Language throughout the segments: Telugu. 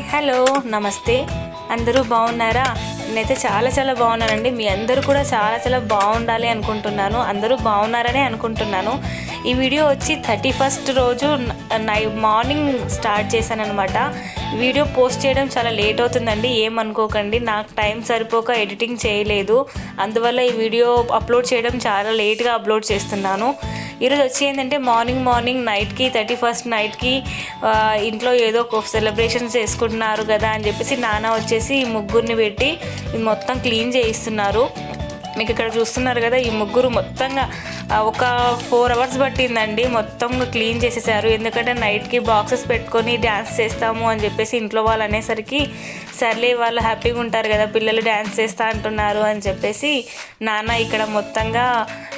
హలో నమస్తే. అందరూ బాగున్నారా? నేనైతే చాలా చాలా బాగున్నానండి. మీ అందరూ కూడా చాలా చాలా బాగుండాలి అనుకుంటున్నాను. అందరూ బాగున్నారనే అనుకుంటున్నాను. ఈ వీడియో వచ్చి థర్టీ ఫస్ట్ రోజు నై మార్నింగ్ స్టార్ట్ చేశాను అనమాట వీడియో పోస్ట్ చేయడం చాలా లేట్ అవుతుందండి. ఏమనుకోకండి నాకు టైం సరిపోక ఎడిటింగ్ చేయలేదు. అందువల్ల ఈ వీడియో అప్లోడ్ చేయడం చాలా లేట్గా అప్లోడ్ చేస్తున్నాను. ఈరోజు వచ్చి ఏంటంటే మార్నింగ్ మార్నింగ్ నైట్కి థర్టీ ఫస్ట్ నైట్కి ఇంట్లో ఏదో ఒక సెలబ్రేషన్స్ చేసుకుంటున్నారు కదా అని చెప్పేసి నాన్న వచ్చేసి ఈ ముగ్గురిని పెట్టి మొత్తం క్లీన్ చేయిస్తున్నారు. మీకు ఇక్కడ చూస్తున్నారు కదా ఈ ముగ్గురు మొత్తంగా ఒక ఫోర్ అవర్స్ పట్టిందండి. మొత్తం క్లీన్ చేసేసారు. ఎందుకంటే నైట్కి బాక్సెస్ పెట్టుకొని డ్యాన్స్ చేస్తాము అని చెప్పేసి ఇంట్లో వాళ్ళు అనేసరికి సర్లే వాళ్ళు హ్యాపీగా ఉంటారు కదా పిల్లలు డ్యాన్స్ చేస్తా అంటున్నారు అని చెప్పేసి నాన్న ఇక్కడ మొత్తంగా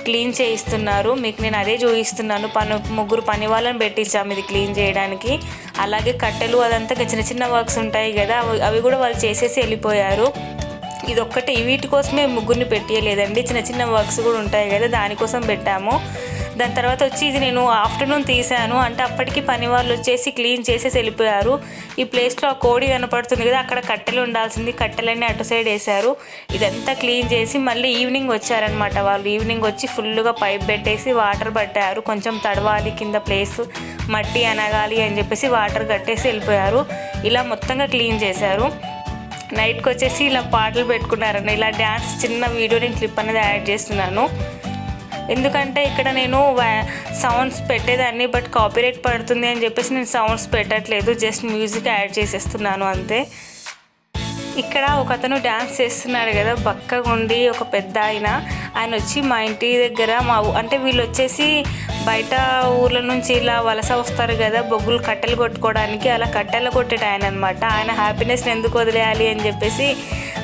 క్లీన్ చేయిస్తున్నారు. మీకు నేను అదే చూపిస్తున్నాను. పని ముగ్గురు పని వాళ్ళని పెట్టించాము ఇది క్లీన్ చేయడానికి. అలాగే కట్టెలు అదంతా చిన్న చిన్న వర్క్స్ ఉంటాయి కదా అవి అవి కూడా వాళ్ళు చేసేసి వెళ్ళిపోయారు. ఇది ఒక్కటే వీటి కోసమే ముగ్గురిని పెట్టేయలేదండి. చిన్న చిన్న వర్క్స్ కూడా ఉంటాయి కదా దానికోసం పెట్టాము. దాని తర్వాత వచ్చి ఇది నేను ఆఫ్టర్నూన్ తీసాను అంటే అప్పటికి పని వాళ్ళు వచ్చేసి క్లీన్ చేసేసి వెళ్ళిపోయారు. ఈ ప్లేస్లో ఆ కోడి కనపడుతుంది కదా అక్కడ కట్టెలు ఉండాల్సింది. కట్టెలన్నీ అటు సైడ్ వేశారు. ఇదంతా క్లీన్ చేసి మళ్ళీ ఈవినింగ్ వచ్చారనమాట వాళ్ళు. ఈవినింగ్ వచ్చి ఫుల్గా పైప్ పెట్టేసి వాటర్ పట్టారు. కొంచెం తడవాలి కింద ప్లేస్ మట్టి అనగాలి అని చెప్పేసి వాటర్ కట్టేసి వెళ్ళిపోయారు. ఇలా మొత్తంగా క్లీన్ చేశారు. నైట్కి వచ్చేసి ఇలా పాటలు పెట్టుకున్నారని ఇలా డ్యాన్స్ చిన్న వీడియో నేను క్లిప్ అనేది యాడ్ చేస్తున్నాను. ఎందుకంటే ఇక్కడ నేను సౌండ్స్ పెట్టేదాన్ని బట్ కాపీరైట్ పడుతుంది అని చెప్పేసి నేను సౌండ్స్ పెట్టట్లేదు జస్ట్ మ్యూజిక్ యాడ్ చేసేస్తున్నాను అంతే. ఇక్కడ ఒక అతను డ్యాన్స్ చేస్తున్నాడు కదా బక్కగా ఉండి ఒక పెద్ద ఆయన. ఆయన వచ్చి మా ఇంటి దగ్గర మా అంటే వీళ్ళు వచ్చేసి బయట ఊర్ల నుంచి ఇలా వలస వస్తారు కదా బొగ్గులు కట్టెలు కొట్టుకోవడానికి అలా కట్టెలు కొట్టాడు ఆయన అనమాట ఆయన హ్యాపీనెస్ని ఎందుకు వదిలేయాలి అని చెప్పేసి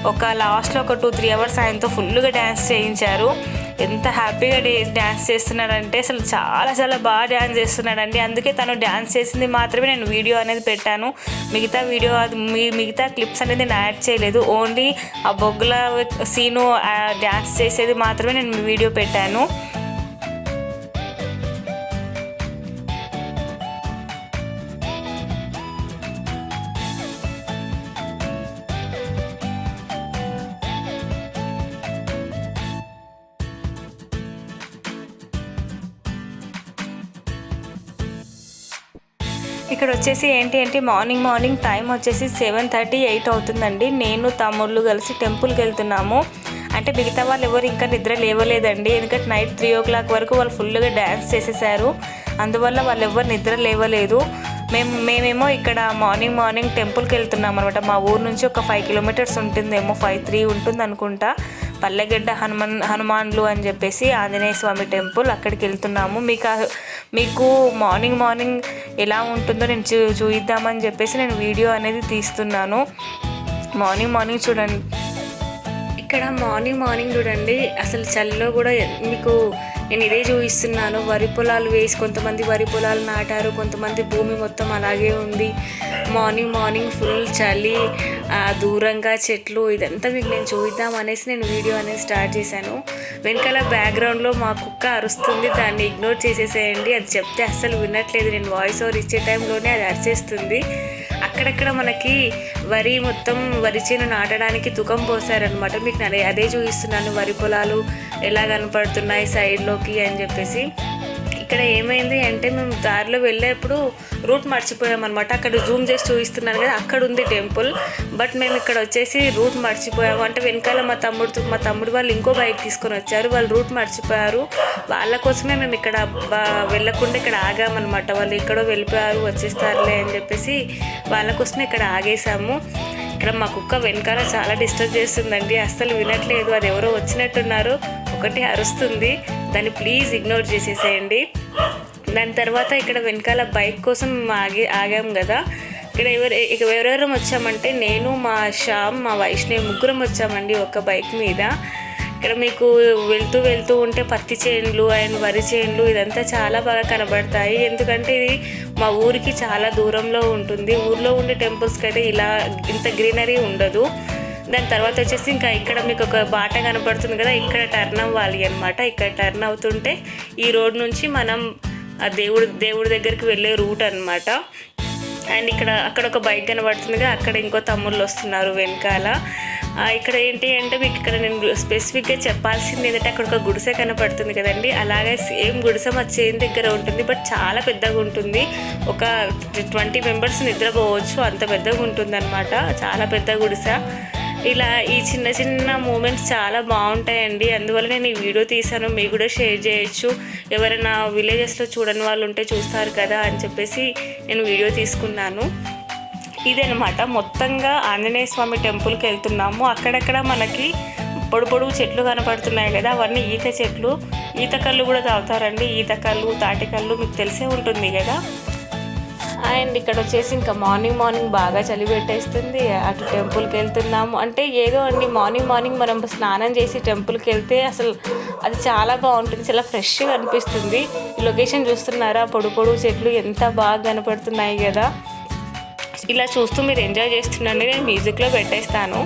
ఒక లాస్ట్లో ఒక టూ త్రీ అవర్స్ ఆయనతో ఫుల్గా డ్యాన్స్ చేయించారు. ఎంత హ్యాపీగా డ్యాన్స్ చేస్తున్నాడంటే అసలు చాలా చాలా బాగా డ్యాన్స్ చేస్తున్నాడండి. అందుకే తను డ్యాన్స్ చేసింది మాత్రమే నేను వీడియో అనేది పెట్టాను. మిగతా వీడియో అది మీ- మిగతా క్లిప్స్ అనేది నేను యాడ్ చేయలేదు. ఓన్లీ ఆ బొగ్గుల సీను డ్యాన్స్ చేసేది మాత్రమే నేను వీడియో పెట్టాను. ఇక్కడ వచ్చేసి ఏంటి అంటే మార్నింగ్ మార్నింగ్ టైం వచ్చేసి సెవెన్ థర్టీ ఎయిట్ అవుతుందండి. నేను తమ్ముళ్ళు కలిసి టెంపుల్కి వెళ్తున్నాము అంటే మిగతా వాళ్ళు ఎవరు ఇంకా నిద్ర లేవలేదండి. ఎందుకంటే నైట్ త్రీ ఓ క్లాక్ వరకు వాళ్ళు ఫుల్గా డ్యాన్స్ చేసేసారు. అందువల్ల వాళ్ళు ఎవరు నిద్ర లేవలేదు. మేము మేమేమో ఇక్కడ మార్నింగ్ మార్నింగ్ టెంపుల్కి వెళ్తున్నాం అనమాట మా ఊరు నుంచి ఒక ఫైవ్ కిలోమీటర్స్ ఉంటుందేమో ఫైవ్ త్రీ ఉంటుంది అనుకుంటా పల్లెగడ్డ హనుమాన్ హనుమాన్లు అని చెప్పేసి ఆంజనేయ స్వామి టెంపుల్ అక్కడికి వెళ్తున్నాము. మీకు మీకు మార్నింగ్ మార్నింగ్ ఎలా ఉంటుందో నేను చూ చూయిద్దామని చెప్పేసి నేను వీడియో అనేది తీస్తున్నాను. మార్నింగ్ మార్నింగ్ చూడండి. ఇక్కడ మార్నింగ్ మార్నింగ్ చూడండి. అసలు చలిలో కూడా మీకు నేను ఇదే చూపిస్తున్నాను. వరి పొలాలు వేసి కొంతమంది వరి పొలాలు నాటారు. కొంతమంది భూమి మొత్తం అలాగే ఉంది. మార్నింగ్ మార్నింగ్ ఫుల్ చలి దూరంగా చెట్లు ఇదంతా మీకు నేను చూద్దాం అనేసి నేను వీడియో అనేది స్టార్ట్ చేశాను. వెనకాల బ్యాక్గ్రౌండ్లో మా కుక్క అరుస్తుంది. దాన్ని ఇగ్నోర్ చేసేసేయండి. అది చెప్తే అస్సలు వినట్లేదు. నేను వాయిస్ ఓవర్ ఇచ్చే టైంలోనే అది అరిచేస్తుంది. అక్కడక్కడ మనకి వరి మొత్తం వరి చేను నాటడానికి తుకం పోసారనమాట మీకు నేను అదే చూపిస్తున్నాను. వరి పొలాలు ఎలా కనపడుతున్నాయి సైడ్లోకి అని చెప్పేసి. ఇక్కడ ఏమైంది అంటే మేము దారిలో వెళ్ళేప్పుడు రూట్ మర్చిపోయామన్నమాట. అక్కడ జూమ్ చేసి చూపిస్తున్నాను కదా అక్కడ ఉంది టెంపుల్. బట్ మేము ఇక్కడ వచ్చేసి రూట్ మర్చిపోయాము. అంటే వెనకాల మా తమ్ముడు మా తమ్ముడు వాళ్ళు ఇంకో బైక్ తీసుకొని వచ్చారు. వాళ్ళు రూట్ మర్చిపోయారు. వాళ్ళ కోసమే మేము ఇక్కడ వెళ్ళకుండా ఇక్కడ ఆగామన్నమాట. వాళ్ళు ఎక్కడో వెళ్ళిపోయారు వచ్చేస్తారులే అని చెప్పేసి వాళ్ళ కోసమే ఇక్కడ ఆగేసాము. ఇక్కడ మా కుక్క వెనకాల చాలా డిస్టర్బ్ చేస్తుందండి. అస్సలు వినట్లేదు. అది ఎవరో వచ్చినట్టున్నారు. ఒకటి అరుస్తుంది. దాన్ని ప్లీజ్ ఇగ్నోర్ చేసేసేయండి. దాని తర్వాత ఇక్కడ వెనకాల బైక్ కోసం ఆగి ఆగాం కదా. ఇక్కడ ఎవరు ఇక ఎవరెవరం వచ్చామంటే నేను మా శ్యామ్ మా వైష్ణవి ముగ్గురం వచ్చామండి ఒక బైక్ మీద. ఇక్కడ మీకు వెళ్తూ వెళ్తూ ఉంటే పత్తి చేనులు అండ్ వరి చేనులు ఇదంతా చాలా బాగా కనబడతాయి. ఎందుకంటే ఇది మా ఊరికి చాలా దూరంలో ఉంటుంది. ఊర్లో ఉండే టెంపుల్స్కి అయితే ఇలా ఇంత గ్రీనరీ ఉండదు. దాని తర్వాత వచ్చేసి ఇంకా ఇక్కడ మీకు ఒక బాట కనపడుతుంది కదా ఇక్కడ టర్న్ అవ్వాలి అనమాట ఇక్కడ టర్న్ అవుతుంటే ఈ రోడ్ నుంచి మనం ఆ దేవుడు దేవుడి దగ్గరికి వెళ్ళే రూట్ అన్నమాట. అండ్ ఇక్కడ అక్కడ ఒక బైక్ కనబడుతుందిగా అక్కడ ఇంకో తమ్ముళ్ళు వస్తున్నారు వెనకాల. ఇక్కడ ఏంటి అంటే మీకు ఇక్కడ నేను స్పెసిఫిక్గా చెప్పాల్సింది ఏంటంటే అక్కడ ఒక గుడిసె కనపడుతుంది కదండి. అలాగే సేమ్ గుడిసె మా చేన్ దగ్గర ఉంటుంది బట్ చాలా పెద్దగా ఉంటుంది. ఒక ట్వంటీ మెంబర్స్ నిద్రపోవచ్చు అంత పెద్దగా ఉంటుంది అనమాట చాలా పెద్ద గుడిసె. ఇలా ఈ చిన్న చిన్న మూమెంట్స్ చాలా బాగుంటాయండి. అందువల్ల నేను ఈ వీడియో తీసాను మీకు కూడా షేర్ చేయొచ్చు. ఎవరైనా విలేజెస్లో చూడని వాళ్ళు ఉంటే చూస్తారు కదా అని చెప్పేసి నేను వీడియో తీసుకున్నాను. ఇదనమాట మొత్తంగా ఆంజనేయ స్వామి టెంపుల్కి వెళ్తున్నాము. అక్కడక్కడ మనకి పొడు పొడుగు చెట్లు కనపడుతున్నాయి కదా. అవన్నీ ఈత చెట్లు. ఈత కళ్ళు కూడా తాగుతారండి. ఈత కళ్ళు తాటికళ్ళు మీకు తెలిసే ఉంటుంది కదా. అండ్ ఇక్కడ వచ్చేసి ఇంకా మార్నింగ్ మార్నింగ్ బాగా చలి పెట్టేస్తుంది. అటు టెంపుల్కి వెళ్తున్నాము. అంటే ఏదో అండి మార్నింగ్ మార్నింగ్ మనం స్నానం చేసి టెంపుల్కి వెళ్తే అసలు అది చాలా బాగుంటుంది చాలా ఫ్రెష్గా అనిపిస్తుంది. లొకేషన్ చూస్తున్నారా? పొడు పొడుగు చెట్లు ఎంత బాగా కనపడుతున్నాయి కదా. ఇలా చూస్తూ మీరు ఎంజాయ్ చేస్తుండండి. నేను మ్యూజిక్లో పెట్టేస్తాను.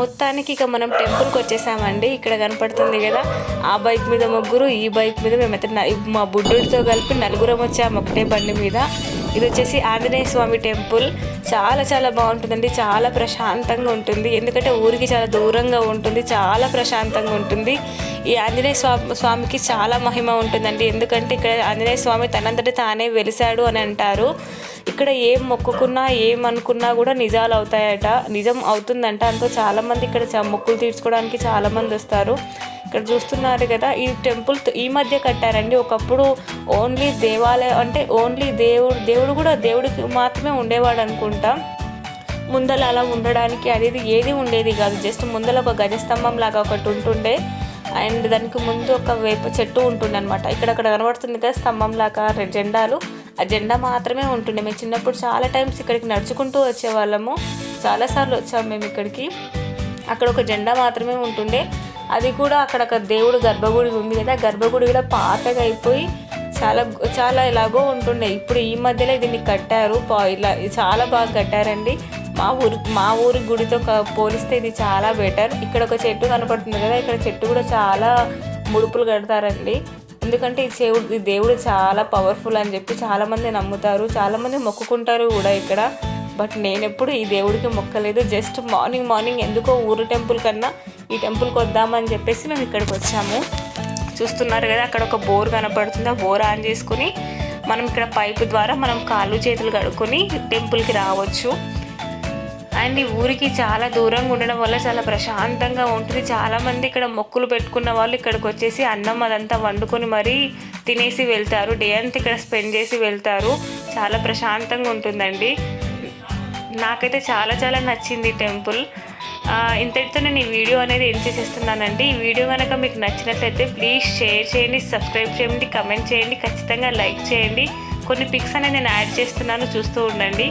మొత్తానికి ఇక మనం టెంపుల్కి వచ్చేసామండి. ఇక్కడ కనపడుతుంది కదా ఆ బైక్ మీద ముగ్గురు ఈ బైక్ మీద మేమైతే అయితే మా బుడ్డుడితో కలిపి నలుగురం వచ్చాము ఒకటే బండి మీద. ఇది వచ్చేసి ఆంజనేయ స్వామి టెంపుల్ చాలా చాలా బాగుంటుందండి. చాలా ప్రశాంతంగా ఉంటుంది. ఎందుకంటే ఊరికి చాలా దూరంగా ఉంటుంది. చాలా ప్రశాంతంగా ఉంటుంది. ఈ ఆంజనేయ స్వామి స్వామికి చాలా మహిమ ఉంటుందండి. ఎందుకంటే ఇక్కడ ఆంజనేయ స్వామి తనంతట తానే వెలిశాడు అని అంటారు. ఇక్కడ ఏం మొక్కుకున్నా ఏమనుకున్నా కూడా నిజాలు అవుతాయట. నిజం అవుతుందంట అంటూ చాలామంది ఇక్కడ మొక్కులు తీర్చుకోవడానికి చాలామంది వస్తారు. ఇక్కడ చూస్తున్నారు కదా ఈ టెంపుల్ ఈ మధ్య కట్టారండి. ఒకప్పుడు ఓన్లీ దేవాలయం అంటే ఓన్లీ దేవుడు దేవుడు కూడా దేవుడికి మాత్రమే ఉండేవాడు అనుకుంటా. ముందల అలా ఉండడానికి అనేది ఏది ఉండేది కాదు. జస్ట్ ముందల ఒక గజస్తంభం లాగా ఒకటి ఉంటుండే. అండ్ దానికి ముందు ఒక వేప చెట్టు ఉంటుండే అనమాట ఇక్కడ అక్కడ కనబడుతుంది కదా స్తంభం లాగా రెండు జెండాలు. ఆ జెండా మాత్రమే ఉంటుండే. మేము చిన్నప్పుడు చాలా టైమ్స్ ఇక్కడికి నడుచుకుంటూ వచ్చేవాళ్ళము. చాలాసార్లు వచ్చాము మేము ఇక్కడికి. అక్కడ ఒక జెండా మాత్రమే ఉంటుండే. అది కూడా అక్కడ ఒక దేవుడు గర్భగుడి ఉంది కదా గర్భగుడి కూడా పాతగా అయిపోయి చాలా చాలా ఎలాగో ఉంటుండే. ఇప్పుడు ఈ మధ్యలో దీన్ని కట్టారు. ఇలా చాలా బాగా కట్టారండి. మా ఊరి మా ఊరి గుడితో పోలిస్తే ఇది చాలా బెటర్. ఇక్కడ ఒక చెట్టు కనపడుతుంది కదా ఇక్కడ చెట్టు కూడా చాలా ముడుపులు కడతారండి. ఎందుకంటే ఈ దేవుడు ఈ దేవుడు చాలా పవర్ఫుల్ అని చెప్పి చాలామంది నమ్ముతారు చాలామంది మొక్కుకుంటారు కూడా ఇక్కడ. బట్ నేను ఎప్పుడు ఈ దేవుడికి మొక్కలేదు. జస్ట్ మార్నింగ్ మార్నింగ్ ఎందుకో ఊరు టెంపుల్ కన్నా ఈ టెంపుల్కి వద్దామని చెప్పేసి మేము ఇక్కడికి వచ్చాము. చూస్తున్నారు కదా అక్కడ ఒక బోర్ కనపడుతుంది. ఆ బోర్ ఆన్ చేసుకుని మనం ఇక్కడ పైపు ద్వారా మనం కాళ్ళు చేతులు కడుక్కొని టెంపుల్కి రావచ్చు. అండ్ ఈ ఊరికి చాలా దూరంగా ఉండడం వల్ల చాలా ప్రశాంతంగా ఉంటుంది. చాలామంది ఇక్కడ మొక్కులు పెట్టుకున్న వాళ్ళు ఇక్కడికి వచ్చేసి అన్నం అదంతా వండుకొని మరీ తినేసి వెళ్తారు. డే అంతా ఇక్కడ స్పెండ్ చేసి వెళ్తారు. చాలా ప్రశాంతంగా ఉంటుందండి. నాకైతే చాలా చాలా నచ్చింది ఈ టెంపుల్. ఇంతటితో నేను ఈ వీడియో అనేది ఏం చేసేస్తున్నానండి. ఈ వీడియో కనుక మీకు నచ్చినట్లయితే ప్లీజ్ షేర్ చేయండి సబ్స్క్రైబ్ చేయండి కమెంట్ చేయండి ఖచ్చితంగా లైక్ చేయండి. కొన్ని పిక్స్ అనేది నేను యాడ్ చేస్తున్నాను చూస్తూ ఉండండి.